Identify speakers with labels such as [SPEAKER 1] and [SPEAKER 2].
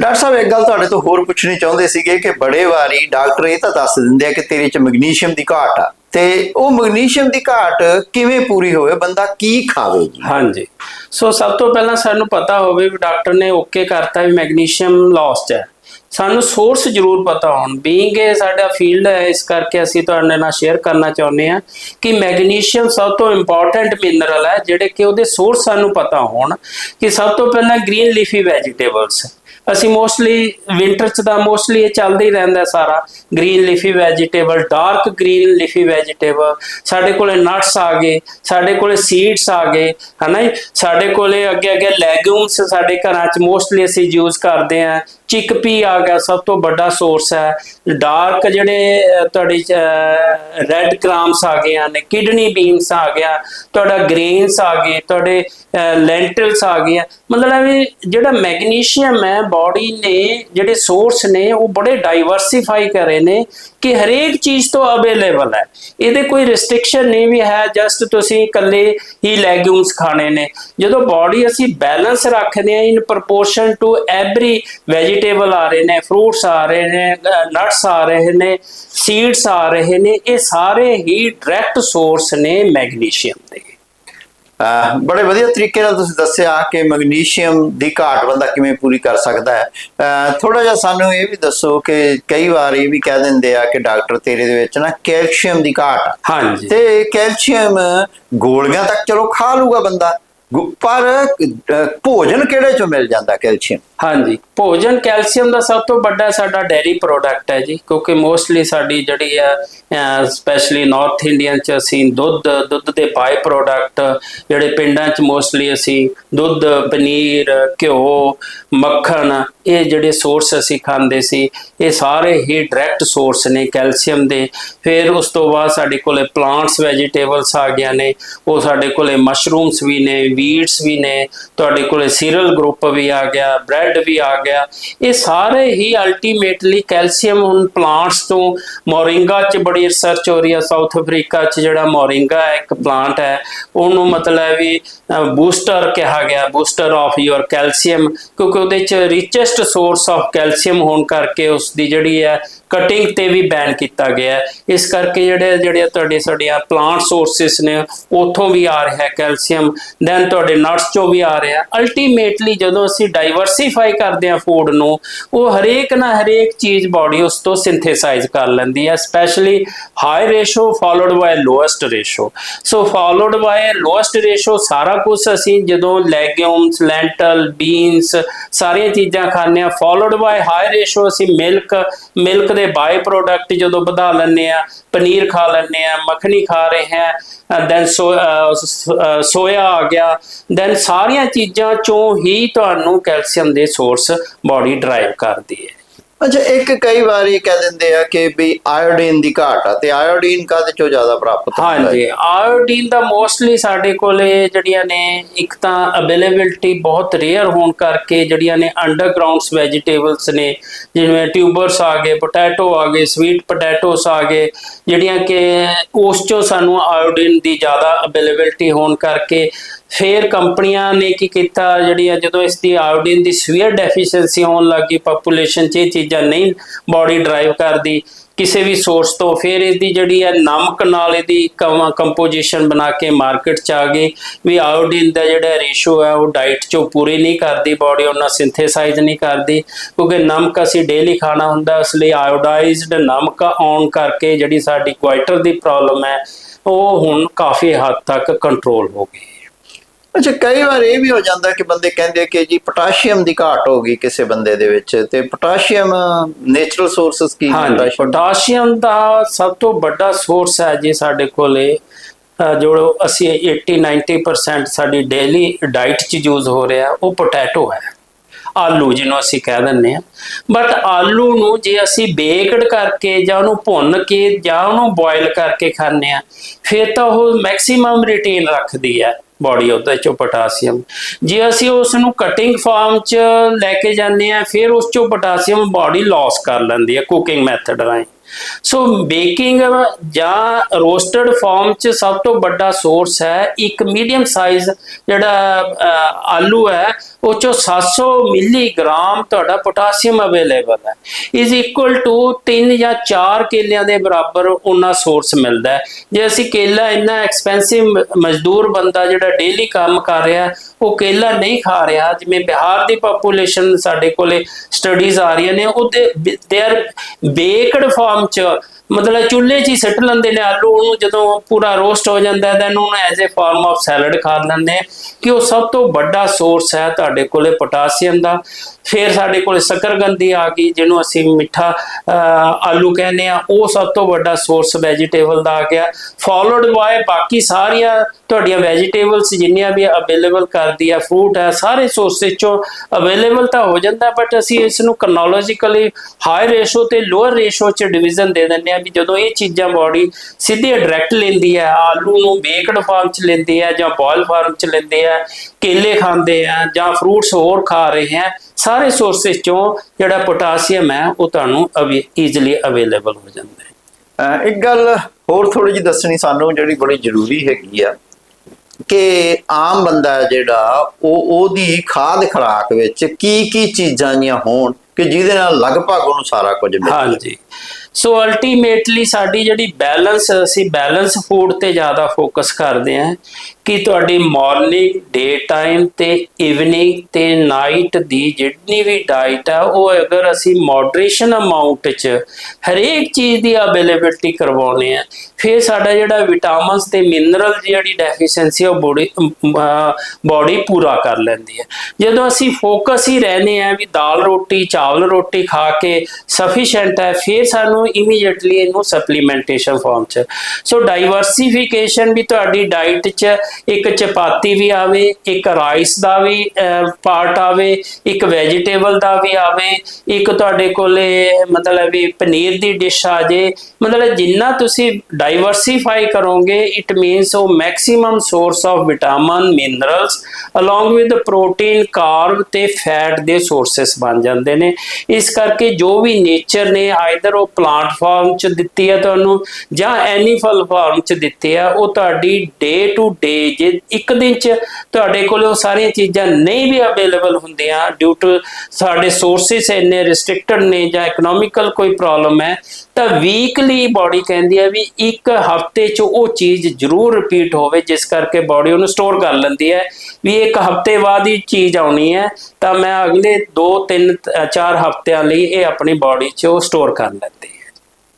[SPEAKER 1] Doctor ਸਾਹਿਬ, ਇੱਕ ਗੱਲ ਤੁਹਾਡੇ ਤੋਂ ਹੋਰ ਪੁੱਛਣੀ ਚਾਹੁੰਦੇ ਸੀਗੇ ਕਿ ਬੜੇ ਵਾਰੀ ਡਾਕਟਰ ਇਹ ਤਾਂ ਦੱਸ ਦਿੰਦੇ ਆ ਕਿ ਤੇਰੇ ਚ ਮੈਗਨੀਸ਼ੀਅਮ ਦੀ ਘਾਟ ਆ। ਤੇ ਉਹ ਮੈਗਨੀਸ਼ੀਅਮ ਦੀ ਘਾਟ ਕਿਵੇਂ ਪੂਰੀ ਹੋਵੇ? ਬੰਦਾ ਕੀ ਖਾਵੇ ਜੀ?
[SPEAKER 2] ਹਾਂਜੀ। ਸੋ ਸਭ ਤੋਂ ਪਹਿਲਾਂ ਸਾਨੂੰ ਪਤਾ ਹੋਵੇ ਵੀ ਡਾਕਟਰ ਨੇ ਓਕੇ ਕਰਤਾ ਵੀ ਮੈਗਨੀਸ਼ੀਅਮ ਲੌਸਟ ਹੈ। ਸਾਨੂੰ ਸੋਰਸ ਜ਼ਰੂਰ ਪਤਾ ਹੋਣ। ਬੀਇੰਗ ਇਹ ਸਾਡਾ ਫੀਲਡ ਹੈ, ਇਸ ਕਰਕੇ ਅਸੀਂ ਤੁਹਾਡੇ ਨਾਲ ਸ਼ੇਅਰ ਕਰਨਾ ਚਾਹੁੰਦੇ ਹਾਂ ਕਿ ਮੈਗਨੀਸ਼ੀਅਮ ਸਭ ਤੋਂ ਇੰਪੋਰਟੈਂਟ ਮਿਨਰਲ ਹੈ, ਜਿਹੜੇ ਕਿ ਉਹਦੇ ਸੋਰਸ ਸਾਨੂੰ ਪਤਾ ਹੋਣ ਕਿ ਸਭ ਤੋਂ ਪਹਿਲਾਂ ਗ੍ਰੀਨ ਲੀਫੀ ਵੈਜੀਟੇਬਲਸ ਅਸੀਂ ਮੋਸਟਲੀ ਵਿੰਟਰ ਚ ਤਾਂ ਮੋਸਟਲੀ ਇਹ ਚੱਲਦਾ ਹੀ ਰਹਿੰਦਾ ਸਾਰਾ। Green leafy vegetable dark green leafy vegetable ਸਾਡੇ ਕੋਲੇ ਨਟਸ ਆ ਗਏ, ਸਾਡੇ ਕੋਲੇ ਸੀਡਸ ਆ ਗਏ, ਹਨਾ ਜੀ? ਸਾਡੇ ਕੋਲੇ ਅੱਗੇ ਅੱਗੇ ਲੈਗੂਮਸ ਸਾਡੇ ਘਰਾਂ ਚ ਮੋਸਟਲੀ ਅਸੀਂ ਯੂਜ਼ ਕਰਦੇ ਆ ਚਿਕਪੀ ਆ ਗਿਆ, ਸਭ ਤੋਂ ਵੱਡਾ ਸੋਰਸ ਹੈ। ਡਾਰਕ ਜਿਹੜੇ ਤੁਹਾਡੀ ਰੈੱਡ ਕ੍ਰਾਮਸ ਆ ਗਏ ਨੇ ਕਿਡਨੀ ਬੀਨਸ ਆ ਗਿਆ, ਤੁਹਾਡਾ ਗ੍ਰੇਨਸ ਆ ਗਏ, ਤੁਹਾਡੇ ਲੈਂਟਲਸ ਆ ਗਏ ਮਤਲਬ ਹੈ ਵੀ ਜਿਹੜਾ ਮੈਗਨੀਸ਼ੀਅਮ ਹੈ ਬਾਡੀ ਨੇ, ਜਿਹੜੇ ਸੋਰਸ ਨੇ, ਉਹ ਬੜੇ ਡਾਈਵਰਸਿਫਾਈ ਕਰੇ ਨੇ ਕਿ ਹਰੇਕ ਚੀਜ਼ ਤੋਂ ਅਵੇਲੇਬਲ ਹੈ। ਇਹਦੇ ਕੋਈ ਰੈਸਟ੍ਰਿਕਸ਼ਨ ਨਹੀਂ ਵੀ ਹੈ ਜਸਟ ਤੁਸੀਂ ਇਕੱਲੇ ਹੀ ਲੈਗੂਮਸ ਖਾਣੇ ਨੇ। ਜਦੋਂ ਬਾਡੀ ਅਸੀਂ ਬੈਲੈਂਸ ਰੱਖਦੇ ਹਾਂ in proportion to every vegetable ਆ ਰਹੇ ਨੇ ਫਰੂਟਸ ਆ ਰਹੇ ਨੇ ਨਟਸ ਆ ਰਹੇ ਨੇ ਸੀਡਸ ਆ ਰਹੇ ਨੇ ਇਹ ਸਾਰੇ ਹੀ ਡਾਇਰੈਕਟ ਸੋਰਸ ਨੇ ਮੈਗਨੀਸ਼ੀਅਮ ਦੇ।
[SPEAKER 1] ਬੜੇ ਵਧੀਆ ਤਰੀਕੇ ਨਾਲ ਤੁਸੀਂ ਦੱਸਿਆ ਕਿ ਮੈਗਨੀਸ਼ੀਅਮ ਦੀ ਘਾਟ ਬੰਦਾ ਕਿਵੇਂ ਪੂਰੀ ਕਰ ਸਕਦਾ ਹੈ। ਥੋੜਾ ਜਿਹਾ ਸਾਨੂੰ ਇਹ ਵੀ ਦੱਸੋ ਕਿ ਕਈ ਵਾਰ ਇਹ ਵੀ ਕਹਿ ਦਿੰਦੇ ਆ ਕਿ ਡਾਕਟਰ ਤੇਰੇ ਦੇ ਵਿੱਚ ਨਾ ਕੈਲਸ਼ੀਅਮ ਦੀ ਘਾਟ।
[SPEAKER 2] ਹਾਂਜੀ।
[SPEAKER 1] ਤੇ ਕੈਲਸ਼ੀਅਮ ਗੋਲੀਆਂ ਤੱਕ ਚਲੋ ਖਾ ਲੂਗਾ ਬੰਦਾ ਪਰ ਭੋਜਨ ਕਿਹੜੇ ਚੋਂ ਮਿਲ ਜਾਂਦਾ ਕੈਲਸ਼ੀਅਮ?
[SPEAKER 2] ਹਾਂਜੀ। ਭੋਜਨ ਕੈਲਸ਼ੀਅਮ ਦਾ ਸਭ ਤੋਂ ਵੱਡਾ ਸਾਡਾ ਡੈਰੀ ਪ੍ਰੋਡਕਟ ਹੈ ਜੀ, ਕਿਉਂਕਿ ਮੋਸਟਲੀ ਸਾਡੀ ਜਿਹੜੀ ਆ ਸਪੈਸ਼ਲੀ ਨਾਰਥ ਇੰਡੀਅਨ ਚ ਅਸੀਂ ਦੁੱਧ ਦੁੱਧ ਦੇ ਬਾਈ ਪ੍ਰੋਡਕਟ ਜਿਹੜੇ ਪਿੰਡਾਂ ਚ ਮੋਸਟਲੀ ਅਸੀਂ ਦੁੱਧ, ਪਨੀਰ, ਘਿਓ, ਮੱਖਣ, ਇਹ ਜਿਹੜੇ ਸੋਰਸ ਅਸੀਂ ਖਾਂਦੇ ਸੀ, ਇਹ ਸਾਰੇ ਹੀ ਡਾਇਰੈਕਟ ਸੋਰਸ ਨੇ ਕੈਲਸ਼ੀਅਮ ਦੇ। ਫਿਰ ਉਸ ਤੋਂ ਬਾਅਦ ਸਾਡੇ ਕੋਲੇ ਪਲਾਂਟਸ ਵੈਜੀਟੇਬਲਸ ਆ ਗਿਆ ਨੇ, ਉਹ ਸਾਡੇ ਕੋਲੇ ਮਸ਼ਰੂਮਸ ਵੀ ਨੇ ਵੀਟਸ ਵੀ ਨੇ, ਤੁਹਾਡੇ ਕੋਲੇ ਸੀਰਲ ਗਰੁੱਪ ਵੀ ਆ ਗਿਆ ਬ੍ਰੈਡ ਵੀ ਆ ਗਿਆ। ਇਹ ਸਾਰੇ ਹੀ ਅਲਟੀਮੇਟਲੀ ਕੈਲਸ਼ੀਅਮ ਹੁਣ ਪਲਾਂਟਸ ਤੋਂ ਮੋਰਿੰਗਾ ਚ ਬੜੀ ਰਿਸਰਚ ਹੋ ਰਹੀ ਹੈ ਸਾਊਥ ਅਫਰੀਕਾ ਚ ਜਿਹੜਾ ਮੋਰਿੰਗਾ ਇੱਕ ਪਲਾਂਟ ਹੈ, ਉਹਨੂੰ ਮਤਲਬ ਵੀ ਬੂਸਟਰ ਕਿਹਾ ਗਿਆ ਬੂਸਟਰ ਆਫ ਯੋਰ ਕੈਲਸ਼ੀਅਮ ਕਿਉਂਕਿ ਉਹਦੇ ਚ ਰਿਚੈਸਟ ਸੋਰਸ ਆਫ ਕੈਲਸ਼ੀਅਮ ਹੋਣ ਕਰਕੇ ਉਸ ਦੀ ਜਿਹੜੀ ਹੈ ਕਟਿੰਗ ਤੇ ਵੀ ਬੈਨ ਕੀਤਾ ਗਿਆ ਹੈ। ਇਸ ਕਰਕੇ ਜਿਹੜੇ ਜਿਹੜੇ ਤੁਹਾਡੇ, ਸਾਡੀਆਂ ਪਲਾਂਟ ਸੋਰਸਸ ਨੇ, ਉਥੋਂ ਵੀ ਆ ਰਿਹਾ ਹੈ ਕੈਲਸ਼ੀਅਮ। ਦੈਨ ਤੁਹਾਡੇ ਨਟਸ ਚੋਂ ਵੀ ਆ ਰਿਹਾ ਅਲਟੀਮੇਟਲੀ ਜਦੋਂ ਅਸੀਂ ਡਾਈਵਰਸਿਫਾਈ ਕਰਦੇ ਹਾਂ ਫੂਡ ਨੂੰ, ਉਹ ਹਰੇਕ ਨਾ ਹਰੇਕ ਚੀਜ਼ ਬਾਡੀ ਉਸ ਤੋਂ ਸਿੰਥੇਸਾਈਜ਼ ਕਰ ਲੈਂਦੀ ਹੈ। Specially high ratio followed by lowest ratio so followed by lowest ratio ਸਾਰਾ ਕੁਝ ਅਸੀਂ ਜਦੋਂ ਲੈਗਿਊਮਸ ਲੈਂਟਲ ਬੀਨਸ ਸਾਰੀਆਂ ਚੀਜ਼ਾਂ ਖਾਂਦੇ ਆ ਫਾਲੋਡ ਬਾਈ ਹਾਈ ਰੇਸ਼ੋ ਅਸੀਂ ਮਿਲਕ ਮਿਲਕ ਦੇ ਬਾਈ ਪ੍ਰੋਡਕਟ ਜਦੋਂ ਵਧਾ ਲੈਂਦੇ ਆ ਪਨੀਰ ਖਾ ਲੈਂਦੇ ਆ ਮੱਖਣੀ ਖਾ ਰਹੇ ਹਾਂ ਦੈਨ ਸੋਇਆ ਆ ਗਿਆ ਦੈਨ ਸਾਰੀਆਂ ਚੀਜ਼ਾਂ ਚੋਂ ਹੀ ਤੁਹਾਨੂੰ ਕੈਲਸ਼ੀਅਮ ਦੇ ਸੋਰਸ ਬਾਡੀ ਡਰਾਈਵ ਕਰਦੀ ਹੈ।
[SPEAKER 1] ਅੱਛਾ, ਇੱਕ ਕਈ ਵਾਰੀ ਕਹਿ ਦਿੰਦੇ ਆ ਕਿ ਵੀ ਆਇਓਡੀਨ ਦੀ ਘਾਟ ਆ, ਤੇ ਆਇਓਡੀਨ ਕਾਹਦੇ ਚੋਂ ਜ਼ਿਆਦਾ ਪ੍ਰਾਪਤ ਹੁੰਦਾ ਹੈ?
[SPEAKER 2] ਹਾਂਜੀ ਆਇਓਡੀਨ ਦਾ ਮੋਸਟਲੀ ਸਾਡੇ ਕੋਲੇ ਜਿਹੜੀਆਂ ਨੇ, ਇੱਕ ਤਾਂ ਅਵੇਲੇਬਿਲਟੀ ਬਹੁਤ ਰੇਅਰ ਹੋਣ ਕਰਕੇ ਜਿਹੜੀਆਂ ਨੇ ਅੰਡਰਗਰਾਉਂਡਸ ਵੈਜੀਟੇਬਲਸ ਨੇ, ਜਿਵੇਂ ਟਿਊਬਰਸ ਆ ਗਏ ਪੋਟੈਟੋ ਆ ਗਏ ਸਵੀਟ ਪੋਟੈਟੋਸ ਆ ਗਏ, ਜਿਹੜੀਆਂ ਕਿ ਉਸ ਚੋਂ ਸਾਨੂੰ ਆਇਓਡੀਨ ਦੀ ਜ਼ਿਆਦਾ ਅਵੇਲੇਬਿਲਟੀ ਹੋਣ ਕਰਕੇ ਫੇਰ ਕੰਪਨੀਆਂ ਨੇ ਕੀ ਕੀਤਾ, ਜਿਹੜੀਆਂ ਜਦੋਂ ਇਸ ਦੀ ਆਇਓਡੀਨ ਦੀ ਸਵੀਅਰ ਡੈਫੀਸ਼ੀਐਂਸੀ ਹੋਣ ਲੱਗੀ ਪੋਪੂਲੇਸ਼ਨ 'ਚ ਇਹ ਜਾਂ ਨਹੀਂ ਬਾਡੀ ਡਰਾਈਵ ਕਰਦੀ, ਕਿਸੇ ਵੀ ਸੋਰਸ ਤੋਂ ਫਿਰ ਇਹਦੀ ਜਿਹੜੀ ਹੈ ਨਮਕ ਨਾਲ ਇਹਦੀ ਕੰਪੋਜੀਸ਼ਨ ਬਣਾ ਕੇ ਮਾਰਕੀਟ 'ਚ ਆ ਗਈ ਵੀ ਆਇਓਡੀਨ ਦਾ ਜਿਹੜਾ ਰੇਸ਼ੋ ਹੈ ਉਹ ਡਾਈਟ 'ਚੋਂ ਪੂਰੀ ਨਹੀਂ ਕਰਦੀ ਬਾਡੀ ਉਹਨਾਂ ਸਿੰਥੇਸਾਈਜ਼ ਨਹੀਂ ਕਰਦੀ, ਕਿਉਂਕਿ ਨਮਕ ਅਸੀਂ ਡੇਲੀ ਖਾਣਾ ਹੁੰਦਾ, ਇਸ ਲਈ ਆਇਓਡਾਈਜ਼ਡ ਨਮਕ ਆਉਣ ਕਰਕੇ ਜਿਹੜੀ ਸਾਡੀ ਕੁਆਇਟਰ ਦੀ ਪ੍ਰੋਬਲਮ ਹੈ, ਉਹ ਹੁਣ ਕਾਫੀ ਹੱਦ ਤੱਕ ਕੰਟਰੋਲ ਹੋ ਗਈ।
[SPEAKER 1] ਅੱਛਾ ਕਈ ਵਾਰ ਇਹ ਵੀ ਹੋ ਜਾਂਦਾ ਕਿ ਬੰਦੇ ਕਹਿੰਦੇ ਕਿ ਜੀ ਪੋਟਾਸ਼ੀਅਮ ਦੀ ਘਾਟ ਹੋ ਗਈ ਕਿਸੇ ਬੰਦੇ ਦੇ ਵਿੱਚ ਤੇ ਪੋਟਾਸ਼ੀਅਮ ਨੇਚਰਲ ਸੋਰਸਸ ਕੀ potassium?
[SPEAKER 2] ਪੋਟਾਸ਼ੀਅਮ ਦਾ ਸਭ ਤੋਂ ਵੱਡਾ ਸੋਰਸ ਹੈ ਜੀ ਸਾਡੇ ਕੋਲੇ ਜੋ ਅਸੀਂ 80 90% ਸਾਡੀ ਡੇਲੀ ਡਾਈਟ 'ਚ ਯੂਜ਼ ਹੋ ਰਿਹਾ ਉਹ ਪੋਟੈਟੋ ਹੈ। ਆਲੂ ਜਿਹਨੂੰ ਅਸੀਂ ਕਹਿ ਦਿੰਦੇ ਆ ਬਟ ਆਲੂ ਨੂੰ ਜੇ ਅਸੀਂ ਬੇਕਡ ਕਰਕੇ ਜਾਂ ਉਹਨੂੰ ਭੁੰਨ ਕੇ ਜਾਂ ਉਹਨੂੰ ਬੋਇਲ ਕਰਕੇ ਖਾਂਦੇ ਆ ਫਿਰ ਤਾਂ ਉਹ ਮੈਕਸਿਮਮ ਰਿਟੇਨ ਰੱਖਦੀ ਹੈ। ਬਾਡੀ ਉਹਦੇ ਚੋਂ ਪੋਟਾਸ਼ੀਅਮ। ਜੇ ਅਸੀਂ ਉਸ ਨੂੰ ਕਟਿੰਗ ਫਾਰਮ 'ਚ ਲੈ ਕੇ ਜਾਂਦੇ ਆ ਫਿਰ ਉਸ ਚੋਂ ਪੋਟਾਸ਼ੀਅਮ ਬਾਡੀ ਲਾਸ ਕਰ ਲੈਂਦੀ ਹੈ ਕੁਕਿੰਗ ਮੈਥਡ ਰਾਹੀਂ। ਸੋ ਬੇਕਿੰਗ uh, ਜਾਂ ਰੋਸਟਡ ਫਾਰਮ ਚ ਸਭ ਤੋਂ ਵੱਡਾ ਸੋਰਸ ਹੈ ਇੱਕ ਮੀਡੀਅਮ ਸਾਈਜ਼ ਜਿਹੜਾ ਅਹ, ਆਲੂ ਹੈ ਉਹ ਚੋਂ 700 ਮਿਲੀਗ੍ਰਾਮ ਤੁਹਾਡਾ ਪੋਟਾਸੀਅਮ ਅਵੇਲੇਬਲ ਹੈ। ਇਜ਼ ਇਕੁਅਲ ਟੂ 3 ਜਾਂ 4 ਕੇਲਿਆਂ ਦੇ ਬਰਾਬਰ ਉਹਨਾਂ ਸੋਰਸ ਮਿਲਦਾ ਹੈ। ਜੇ ਅਸੀਂ ਕੇਲਾ ਇੰਨਾ ਐਕਸਪੈਂਸਿਵ ਮਜ਼ਦੂਰ ਬੰਦਾ ਜਿਹੜਾ ਡੇਲੀ ਕੰਮ ਕਰ ਰਿਹਾ ਉਹ ਕੇਲਾ ਨਹੀਂ ਖਾ ਰਿਹਾ ਜਿਵੇਂ ਬਿਹਾਰ ਦੀ ਪੋਪੂਲੇਸ਼ਨ ਸਾਡੇ ਕੋਲੇ ਸਟੱਡੀਜ਼ ਆ ਰਹੀਆਂ ਨੇ ਉਹਦੇ ਦੇ ਆਰ ਬੇਕਡ ਫਾਰਮ ਚ ਮਤਲਬ ਚੁੱਲ੍ਹੇ 'ਚ ਹੀ ਸਿੱਟ ਲੈਂਦੇ ਨੇ ਆਲੂ, ਉਹਨੂੰ ਜਦੋਂ ਪੂਰਾ ਰੋਸਟ ਹੋ ਜਾਂਦਾ ਹੈ, then ਉਹਨੂੰ as a form of salad ਖਾ ਲੈਂਦੇ ਕਿ ਉਹ ਸਭ ਤੋਂ ਵੱਡਾ ਸੋਰਸ ਹੈ ਤੁਹਾਡੇ ਕੋਲੇ ਪੋਟਾਸੀਅਮ ਦਾ। ਫਿਰ ਸਾਡੇ ਕੋਲ ਸ਼ਕਰਗੰਦੀ ਆ ਗਈ, ਜਿਹਨੂੰ ਅਸੀਂ ਮਿੱਠਾ ਆਲੂ ਕਹਿੰਦੇ ਆ ਉਹ ਸਭ ਤੋਂ ਵੱਡਾ ਸੋਰਸ ਵੈਜੀਟੇਬਲ ਦਾ ਆ ਗਿਆ। ਫਾਲੋਡ ਬਾਏ ਬਾਕੀ ਸਾਰੀਆਂ ਤੁਹਾਡੀਆਂ ਵੈਜੀਟੇਬਲਸ ਜਿੰਨੀਆਂ ਵੀ ਅਵੇਲੇਬਲ ਕਰਦੀ ਆ ਫਰੂਟ ਹੈ ਸਾਰੇ ਸੋਰਸਸ ਚੋਂ ਅਵੇਲੇਬਲ ਤਾਂ ਹੋ ਜਾਂਦਾ ਬਟ ਅਸੀਂ ਇਸ ਨੂੰ ਕਨੋਲੋਜੀਕਲੀ ਹਾਈ ਰੇਸ਼ੋ ਤੇ ਲੋਅਰ ਰੇਸ਼ੋ ਚ ਡਿਵੀਜ਼ਨ ਦੇ ਦਿੰਦੇ ਆ ਵੀ ਜਦੋਂ ਇਹ ਚੀਜ਼ਾਂ ਬਾਡੀ ਸਿੱਧੀ ਡਾਇਰੈਕਟ ਲੈਂਦੀ ਹੈ ਆਲੂ ਨੂੰ ਬੇਕਡ ਫਾਰਮ ਚ ਲੈਂਦੀ ਹੈ ਜਾਂ ਬੋਇਲ ਫਾਰਮ ਚ ਲੈਂਦੇ ਆ ਕੇਲੇ ਖਾਂਦੇ ਆ ਜਾਂ ਫਰੂਟਸ ਹੋਰ ਖਾ ਰਹੇ ਆ ਸਾਰੇ ਸੋਰਸਸ ਚੋਂ ਜਿਹੜਾ ਪੋਟਾਸੀਅਮ ਹੈ ਉਹ ਤੁਹਾਨੂੰ ਈਜ਼ੀਲੀ ਅਵੇਲੇਬਲ ਹੋ ਜਾਂਦਾ ਹੈ।
[SPEAKER 1] ਇੱਕ ਗੱਲ ਹੋਰ ਥੋੜੀ ਜਿਹੀ ਦੱਸਣੀ ਸਾਨੂੰ ਜਿਹੜੀ ਬੜੀ ਜ਼ਰੂਰੀ ਹੈਗੀ ਆ ਕਿ ਆਮ ਬੰਦਾ ਜਿਹੜਾ ਉਹ ਉਹਦੀ ਖਾਦ ਖੁਰਾਕ ਵਿੱਚ ਕੀ ਕੀ ਚੀਜ਼ਾਂ ਜੀਆਂ ਹੋਣ ਕਿ ਜਿਹਦੇ ਨਾਲ ਲਗਭਗ ਉਹਨੂੰ ਸਾਰਾ ਕੁਝ ਮਿਲ। ਜਾਵੇ
[SPEAKER 2] ਹਾਂਜੀ। ਸੋ ਅਲਟੀਮੇਟਲੀ ਸਾਡੀ ਜਿਹੜੀ ਬੈਲੈਂਸ ਅਸੀਂ ਬੈਲੈਂਸ ਫੂਡ ਤੇ ਜ਼ਿਆਦਾ ਫੋਕਸ ਕਰਦੇ ਹਾਂ ਕਿ ਤੁਹਾਡੀ ਮਾਰਨਿੰਗ ਡੇ ਟਾਈਮ ਤੇ ਇਵਨਿੰਗ ਤੇ ਨਾਈਟ ਦੀ ਜਿੰਨੀ ਵੀ ਡਾਈਟ ਆ, ਉਹ ਅਗਰ ਅਸੀਂ ਮੋਡਰੇਸ਼ਨ ਅਮਾਉਂਟ ਚ ਹਰੇਕ ਚੀਜ਼ ਦੀ ਅਵੇਲੇਬਿਲਟੀ ਕਰਵਾਉਨੇ ਆ ਫਿਰ ਸਾਡਾ ਜਿਹੜਾ ਵਿਟਾਮਿਨਸ ਤੇ ਮਿਨਰਲ ਜਿਹੜੀ ਡੈਫੀਸ਼ੀਐਂਸੀ ਉਹ ਬੋਡੀ ਬਾਡੀ ਪੂਰਾ ਕਰ ਲੈਂਦੀ ਹੈ। ਜਦੋਂ ਅਸੀਂ ਫੋਕਸ ਹੀ ਰਹਨੇ ਆ ਵੀ ਦਾਲ ਰੋਟੀ, ਚਾਵਲ ਰੋਟੀ ਖਾ ਕੇ ਸਫੀਸ਼ੀਐਂਟ ਹੈ, ਫਿਰ ਸਾਨੂੰ ਇਮੀਡੀਏਟਲੀ ਇਹਨੂੰ ਸਪਲੀਮੈਂਟੇਸ਼ਨ ਫਾਰਮ ਚ। ਸੋ ਡਾਈਵਰਸਿਫਿਕੇਸ਼ਨ ਵੀ ਤੁਹਾਡੀ ਡਾਈਟ ਚ, ਇੱਕ ਚਪਾਤੀ ਵੀ ਆਵੇ, ਇੱਕ ਰਾਈਸ ਦਾ ਵੀ ਪਾਰਟ ਆਵੇ, ਇੱਕ ਵੈਜੀਟੇਬਲ ਦਾ ਵੀ ਆਵੇ, ਇੱਕ ਤੁਹਾਡੇ ਕੋਲੇ ਮਤਲਬ ਵੀ ਪਨੀਰ ਦੀ ਡਿਸ਼ ਆ ਜੇ। ਮਤਲਬ ਜਿੰਨਾ ਤੁਸੀਂ ਡਾਈਵਰਸਿਫਾਈ ਕਰੋਗੇ ਇਟ ਮੀਨਸ ਉਹ maximum source of vitamin minerals along with protein carb ਤੇ ਫੈਟ ਦੇ ਸੋਰਸਸ ਬਣ ਜਾਂਦੇ ਨੇ। ਇਸ ਕਰਕੇ ਜੋ ਵੀ ਨੇਚਰ ਨੇ ਆਈਦਰ ਉਹ ਪਲਾਂਟ ਫਾਰਮ ਚ ਦਿੱਤੀ ਹੈ ਤੁਹਾਨੂੰ, ਜਾਂ ਐਨੀਫਲ ਫਾਰਮ ਚ ਦਿੱਤੀ ਹੈ, ਉਹ ਤੁਹਾਡੀ ਡੇ ਟੂ ਡੇ ਜੇ ਇੱਕ ਦਿਨ ਚ ਤੁਹਾਡੇ ਕੋਲ ਉਹ ਸਾਰੀਆਂ ਚੀਜ਼ਾਂ ਨਹੀਂ ਵੀ ਅਵੇਲੇਬਲ ਹੁੰਦੀਆਂ ਡਿਊ ਟੂ ਸਾਡੇ ਸੋਰਸਸ ਇੰਨੇ ਰਿਸਟ੍ਰਿਕਟਡ ਨੇ ਜਾਂ ਇਕਨੋਮਿਕਲ ਕੋਈ ਪ੍ਰੋਬਲਮ ਹੈ, ਤਾਂ ਵੀਕਲੀ ਬਾਡੀ ਕਹਿੰਦੀ ਹੈ ਵੀ ਇੱਕ ਹਫ਼ਤੇ ਚ ਉਹ ਚੀਜ਼ ਜ਼ਰੂਰ ਰਿਪੀਟ ਹੋਵੇ, ਜਿਸ ਕਰਕੇ ਬਾਡੀ ਉਹਨੂੰ ਸਟੋਰ ਕਰ ਲੈਂਦੀ ਹੈ ਵੀ ਇੱਕ ਹਫ਼ਤੇ ਬਾਅਦ ਹੀ ਚੀਜ਼ ਆਉਣੀ ਹੈ, ਤਾਂ ਮੈਂ ਅਗਲੇ 2 3 4 ਹਫਤਿਆਂ ਲਈ ਇਹ ਆਪਣੀ ਬਾਡੀ 'ਚ ਉਹ ਸਟੋਰ ਕਰ ਲੈਂਦੇ